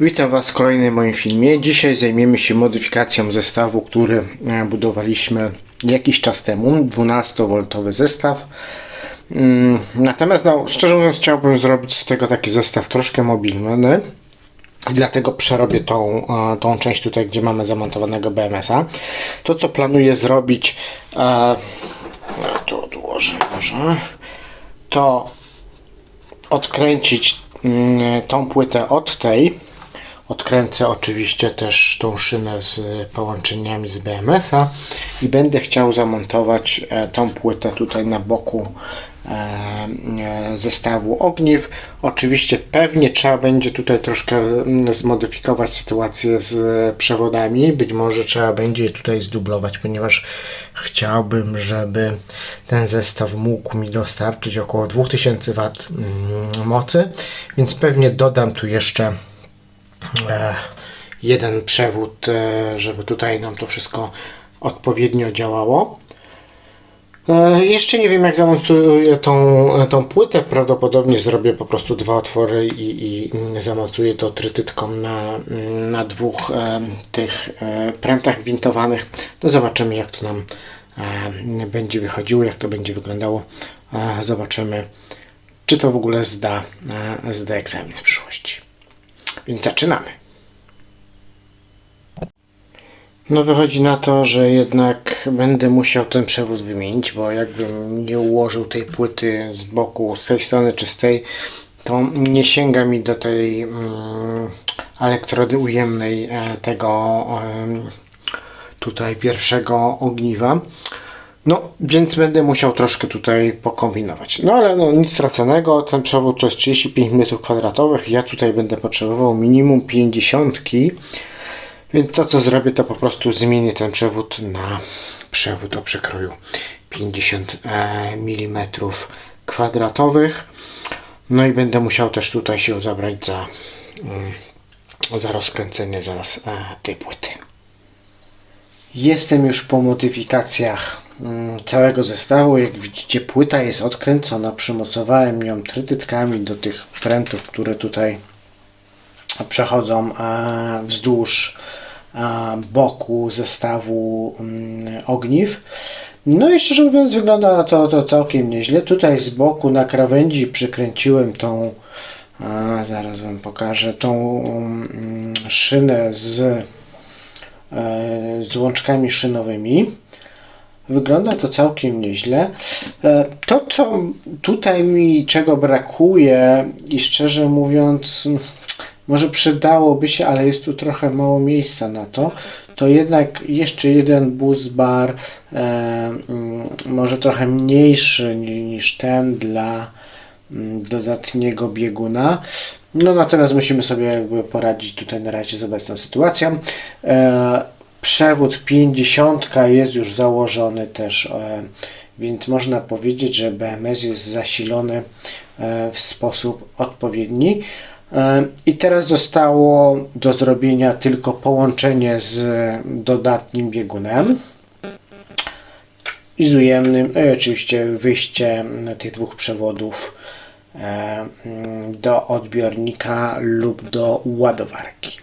Witam Was w kolejnym moim filmie. Dzisiaj zajmiemy się modyfikacją zestawu, który e, budowaliśmy jakiś czas temu. 12V zestaw. Mm, Natomiast no, szczerze mówiąc chciałbym zrobić z tego taki zestaw troszkę mobilny. Dlatego przerobię tą, e, tą część tutaj, gdzie mamy zamontowanego BMS-a. To co planuję zrobić, e, ja to odłożę może, to odkręcić mm, tą płytę od tej. Odkręcę oczywiście też tą szynę z połączeniami z BMS-a i będę chciał zamontować e, tą płytę tutaj na boku e, e, zestawu ogniw. Oczywiście pewnie trzeba będzie tutaj troszkę mm, zmodyfikować sytuację z przewodami. Być może trzeba będzie je tutaj zdublować, ponieważ chciałbym, żeby ten zestaw mógł mi dostarczyć około 2000 W mm, mocy, więc pewnie dodam tu jeszcze e, jeden przewód, e, żeby tutaj nam to wszystko odpowiednio działało. E, Jeszcze nie wiem jak zamontuję tą, tą płytę. Prawdopodobnie zrobię po prostu dwa otwory i, i zamocuję to trytytką na, na dwóch e, tych e, prętach gwintowanych. No zobaczymy jak to nam e, będzie wychodziło, jak to będzie wyglądało. E, zobaczymy czy to w ogóle zda, e, zda egzamin w przyszłości. Więc zaczynamy. No wychodzi na to, że jednak będę musiał ten przewód wymienić, bo jakbym nie ułożył tej płyty z boku, z tej strony czy z tej, to nie sięga mi do tej mm, elektrody ujemnej e, tego em, tutaj pierwszego ogniwa. No, więc będę musiał troszkę tutaj pokombinować. No ale no, nic straconego, ten przewód to jest 35 m2. Ja tutaj będę potrzebował minimum 50 więc to co zrobię to po prostu zmienię ten przewód na przewód o przekroju 50 mm kwadratowych. No i będę musiał też tutaj się zabrać za, mm, za rozkręcenie zaraz e, tej płyty. Jestem już po modyfikacjach całego zestawu. Jak widzicie, płyta jest odkręcona. Przymocowałem ją trytytkami do tych prętów, które tutaj przechodzą wzdłuż boku zestawu mm, ogniw. No i szczerze mówiąc, wygląda to, to całkiem nieźle. Tutaj z boku na krawędzi przykręciłem tą, zaraz Wam pokażę, tą mm, szynę z, e, z łączkami szynowymi. Wygląda to całkiem nieźle. E, To, co tutaj mi czego brakuje, i szczerze mówiąc, może przydałoby się, ale jest tu trochę mało miejsca na to, to jednak jeszcze jeden bus bar, e, może trochę mniejszy ni- niż ten dla dodatniego bieguna. No natomiast musimy sobie jakby poradzić tutaj na razie z obecną sytuacją. E, przewód 50 jest już założony też, e, więc można powiedzieć, że BMS jest zasilony e, w sposób odpowiedni. E, I teraz zostało do zrobienia tylko połączenie z dodatnim biegunem i z ujemnym, no i oczywiście wyjście tych dwóch przewodów do odbiornika lub do ładowarki.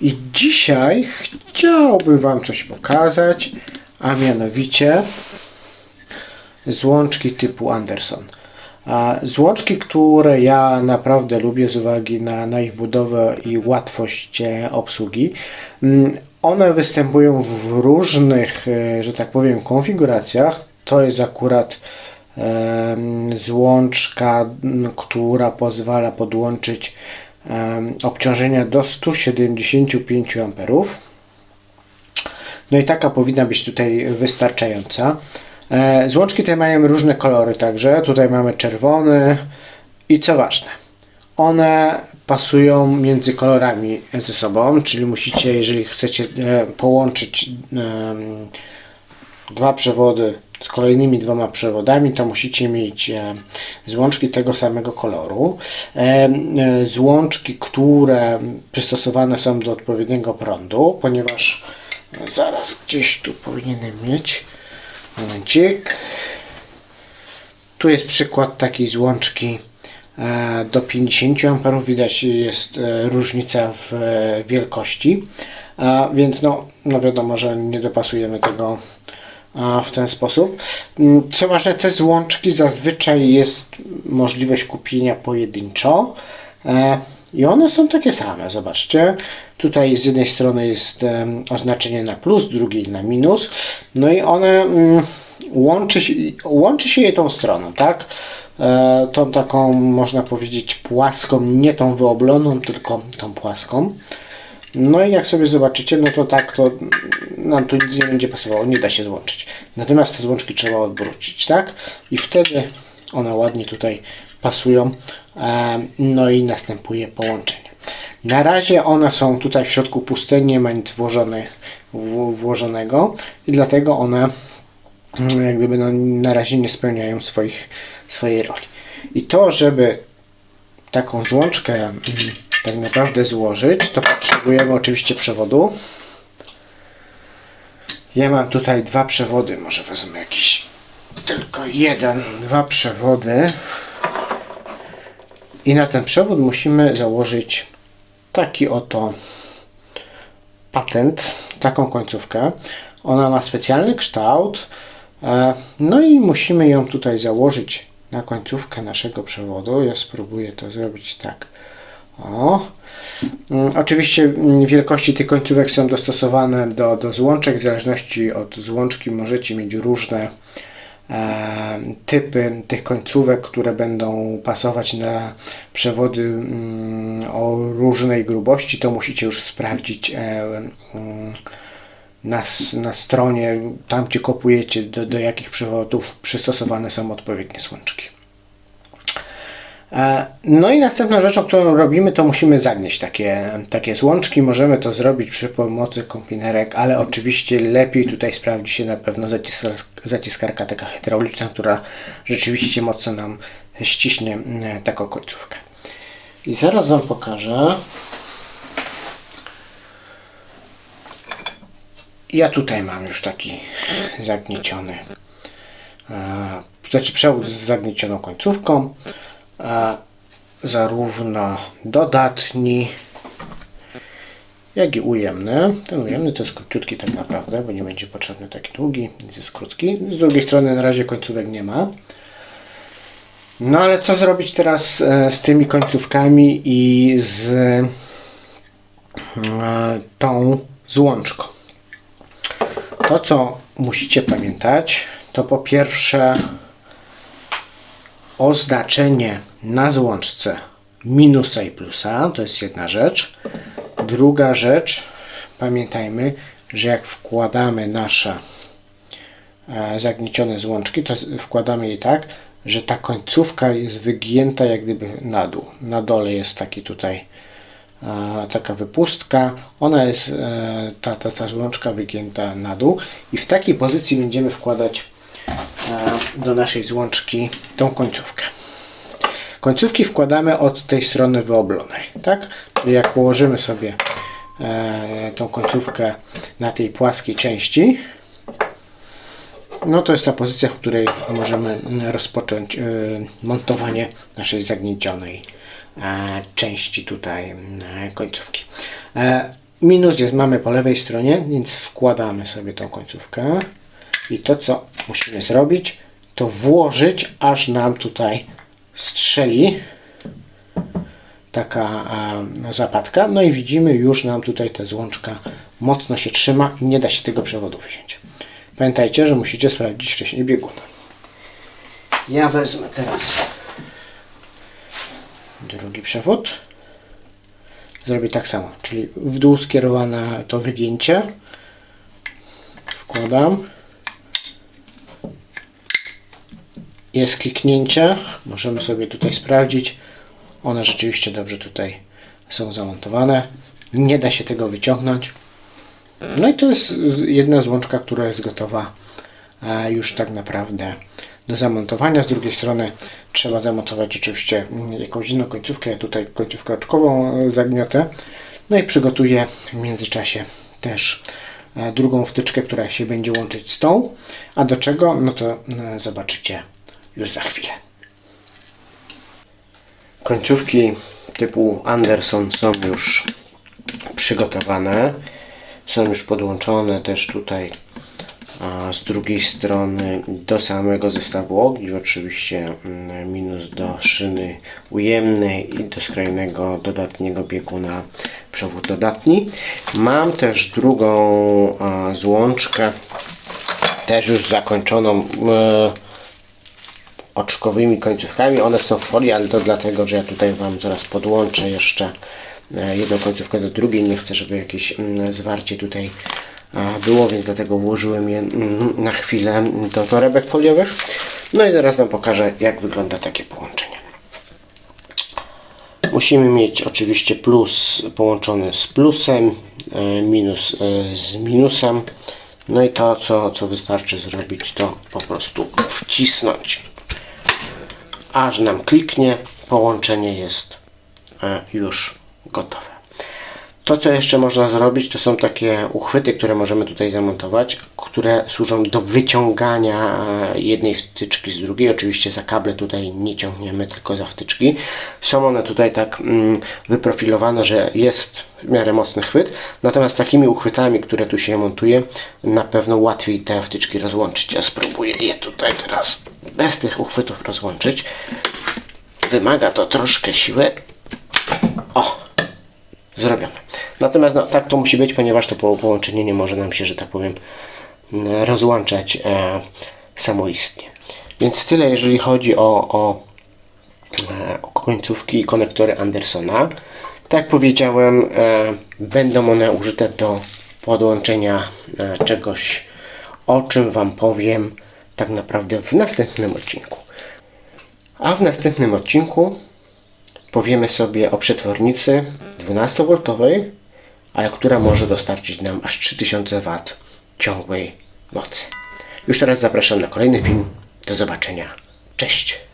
I dzisiaj chciałbym Wam coś pokazać, a mianowicie złączki typu Anderson. Złączki, które ja naprawdę lubię z uwagi na, na ich budowę i łatwość obsługi, mm, one występują w różnych, e, że tak powiem, konfiguracjach. To jest akurat złączka, która pozwala podłączyć obciążenia do 175 A. No i taka powinna być tutaj wystarczająca. E, Złączki te mają różne kolory także. Tutaj mamy czerwony i co ważne, one pasują między kolorami ze sobą, czyli musicie, jeżeli chcecie e, połączyć dwa przewody z kolejnymi dwoma przewodami, to musicie mieć e, złączki tego samego koloru. E, e, Złączki, które przystosowane są do odpowiedniego prądu, ponieważ zaraz gdzieś tu powinienem mieć. Momencik. Tu jest przykład takiej złączki do 50 A widać jest różnica w wielkości, więc no, no wiadomo, że nie dopasujemy tego w ten sposób. Mm, Co ważne, te złączki zazwyczaj jest możliwość kupienia pojedynczo. E, I one są takie same, zobaczcie. Tutaj z jednej strony jest oznaczenie na plus, drugiej na minus. No i one mm, łączy, się, łączy się je tą stroną, tak? E, tą taką, można powiedzieć, płaską, nie tą wyobloną, tylko tą płaską. No i jak sobie zobaczycie, no to tak, to nam tu nic nie będzie pasowało, nie da się złączyć. Natomiast te złączki trzeba odwrócić, tak? I wtedy one ładnie tutaj pasują, no i następuje połączenie. Na razie one są tutaj w środku puste, nie ma nic włożone, w, włożonego i dlatego one mm, jak gdyby no, na razie nie spełniają swoich, swojej roli. I to, żeby taką złączkę mm, tak naprawdę złożyć, to potrzebujemy oczywiście przewodu. Ja mam tutaj dwa przewody, może wezmę jakiś tylko jeden, dwa przewody. I na ten przewód musimy założyć taki oto patent, taką końcówkę. Ona ma specjalny kształt. e, No i musimy ją tutaj założyć na końcówkę naszego przewodu. Ja spróbuję to zrobić tak. O. Mm, Oczywiście mm, wielkości tych końcówek są dostosowane do, do złączek. W zależności od złączki możecie mieć różne e, typy tych końcówek, które będą pasować na przewody mm, o różnej grubości. To musicie już sprawdzić e, mm, na, na stronie, tam gdzie kupujecie, do, do jakich przewodów przystosowane są odpowiednie złączki. E, No i następną rzeczą, którą robimy, to musimy zagnieść takie, takie złączki. Możemy to zrobić przy pomocy kombinerek, ale oczywiście lepiej tutaj sprawdzi się na pewno zaciskar- zaciskarka taka hydrauliczna, która rzeczywiście mocno nam ściśnie mm, taką końcówkę. I zaraz Wam pokażę. Ja tutaj mam już taki zagnieciony, e, znaczy przewód z zagniecioną końcówką zarówno dodatni, jak i ujemny. Ten ujemny to jest króciutki tak naprawdę, bo nie będzie potrzebny taki długi, więc jest krótki. Z drugiej strony na razie końcówek nie ma. No ale co zrobić teraz e, z tymi końcówkami i z e, tą złączką? To co musicie pamiętać, to po pierwsze oznaczenie na złączce minusa i plusa, to jest jedna rzecz. Druga rzecz, pamiętajmy, że jak wkładamy nasze e, zagniecione złączki, to wkładamy je tak, że ta końcówka jest wygięta jak gdyby na dół. Na dole jest taki tutaj e, taka wypustka. Ona jest, e, ta, ta, ta złączka wygięta na dół i w takiej pozycji będziemy wkładać do naszej złączki tą końcówkę. Końcówki wkładamy od tej strony wyoblonej, tak? Czyli jak położymy sobie e, tą końcówkę na tej płaskiej części, no to jest ta pozycja, w której możemy rozpocząć e, montowanie naszej zagniecionej e, części tutaj e, końcówki. E, minus jest, mamy po lewej stronie, więc wkładamy sobie tą końcówkę i to co musimy zrobić, to włożyć, aż nam tutaj strzeli taka zapadka. No i widzimy, już nam tutaj ta złączka mocno się trzyma i nie da się tego przewodu wyciąć. Pamiętajcie, że musicie sprawdzić wcześniej biegun. Ja wezmę teraz drugi przewód. Zrobię tak samo, czyli w dół skierowane to wygięcie. Wkładam. Jest kliknięcie. Możemy sobie tutaj sprawdzić. One rzeczywiście dobrze tutaj są zamontowane. Nie da się tego wyciągnąć. No i to jest jedna złączka, która jest gotowa e, już tak naprawdę do zamontowania. Z drugiej strony trzeba zamontować oczywiście mm, jakąś inną końcówkę. Ja tutaj końcówkę oczkową e, zagniotę. No i przygotuję w międzyczasie też e, drugą wtyczkę, która się będzie łączyć z tą. A do czego? No to zobaczycie już za chwilę. Końcówki typu Anderson są już przygotowane. Są już podłączone też tutaj z drugiej strony do samego zestawu ogniw oczywiście mm, minus do szyny ujemnej i do skrajnego dodatniego biegu na przewód dodatni. Mam też drugą złączkę też już zakończoną e, oczkowymi końcówkami. One są w folii, ale to dlatego, że ja tutaj Wam zaraz podłączę jeszcze e, jedną końcówkę do drugiej. Nie chcę, żeby jakieś mm, zwarcie tutaj e, było, więc dlatego włożyłem je mm, na chwilę do torebek foliowych. No i teraz Wam pokażę, jak wygląda takie połączenie. Musimy mieć oczywiście plus połączony z plusem, e, minus z minusem. No i to, co, co wystarczy zrobić, to po prostu wcisnąć aż nam kliknie, połączenie jest e, już gotowe. To, co jeszcze można zrobić, to są takie uchwyty, które możemy tutaj zamontować, które służą do wyciągania e, jednej wtyczki z drugiej. Oczywiście za kable tutaj nie ciągniemy, tylko za wtyczki. Są one tutaj tak mm, wyprofilowane, że jest w miarę mocny chwyt. Natomiast takimi uchwytami, które tu się montuje, na pewno łatwiej te wtyczki rozłączyć. Ja spróbuję je tutaj teraz bez tych uchwytów rozłączyć. Wymaga to troszkę siły. O! zrobione. Natomiast no, tak to musi być, ponieważ to po- połączenie nie może nam się, że tak powiem, m, rozłączać e, samoistnie. Więc tyle, jeżeli chodzi o, o, e, o końcówki i konektory Andersona. Tak jak powiedziałem, e, będą one użyte do podłączenia e, czegoś, o czym Wam powiem tak naprawdę w następnym odcinku. A w następnym odcinku powiemy sobie o przetwornicy 12V, ale która może dostarczyć nam aż 3000 W ciągłej mocy. Już teraz zapraszam na kolejny film. Do zobaczenia. Cześć!